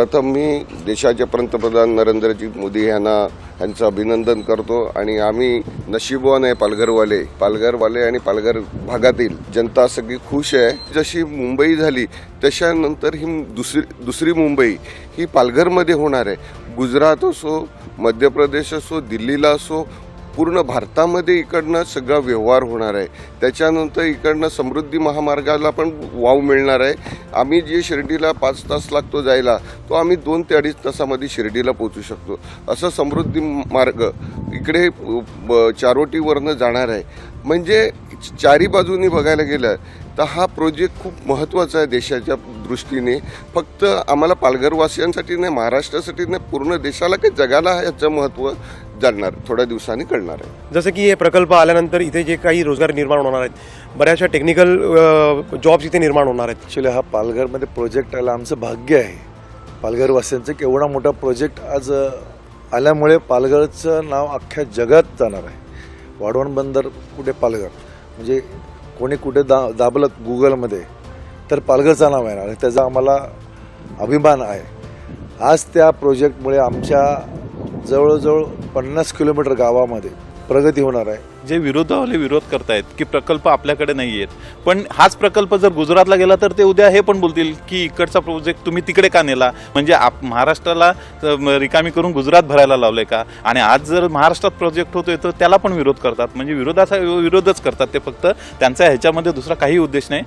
प्रथम मी देशाचे पंतप्रधान नरेंद्रजी मोदी यांना यांचं अभिनंदन करतो आणि आम्ही नशीबवान आहे पालघरवाले. पालघरवाले आणि पालघर भागातील जनता सगळी खुश आहे. जशी मुंबई झाली त्याच्यानंतर ही दुसरी दुसरी मुंबई ही पालघरमध्ये होणार आहे. गुजरात असो मध्य प्रदेश असो दिल्लीला असो पूर्ण भारतामध्ये इकडनं सगळा व्यवहार होणार आहे. त्याच्यानंतर इकडनं समृद्धी महामार्गाला पण वाव मिळणार आहे. आम्ही जे शिर्डीला पाच तास लागतो जायला तो आम्ही दोन ते अडीच तासामध्ये शिर्डीला पोहोचू शकतो. असं समृद्धी मार्ग इकडे ब- चारोटीवरनं जाणार आहे. म्हणजे चारी बाजूनी बघायला गेलं तर हा प्रोजेक्ट खूप महत्त्वाचा आहे देशाच्या दृष्टीने. फक्त आम्हाला पालघरवासियांसाठी नाही महाराष्ट्रासाठी नाही पूर्ण देशाला काही जगाला ह्याचं महत्त्व जाणणार थोड्या दिवसांनी कळणार आहे. जसं की हे प्रकल्प आल्यानंतर इथे जे काही रोजगार निर्माण होणार आहेत बऱ्याचशा टेक्निकल जॉब्स इथे निर्माण होणार आहेत. ॲक्च्युली हा पालघरमध्ये प्रोजेक्ट आला आमचं भाग्य आहे. पालघरवासियांचं की एवढा मोठा प्रोजेक्ट आज आल्यामुळे पालघरचं नाव अख्ख्या जगात जाणार आहे. वाढवण बंदर कुठे पालघर? म्हणजे कोणी कुठे दा दाबलं गुगलमध्ये तर पालघरचं नाव येणार आहे. त्याचा आम्हाला अभिमान आहे. आज त्या प्रोजेक्टमुळे आमच्या जवळजवळ पन्नास किलोमीटर गावामध्ये प्रगती होणार आहे. जे विरोधावाले विरोध करतायत की प्रकल्प आपल्याकडे नाही आहेत पण हाच प्रकल्प जर गुजरातला गेला तर ते उद्या हे पण बोलतील की इकडचा प्रोजेक्ट तुम्ही तिकडे का नेला? म्हणजे आप महाराष्ट्राला रिकामी करून गुजरात भरायला लावले का? आणि आज जर महाराष्ट्रात प्रोजेक्ट होतोय तर त्याला पण विरोध करतात. म्हणजे विरोधाचा विरोधच करतात ते फक्त. त्यांचा ह्याच्यामध्ये दुसरा काही उद्देश नाही.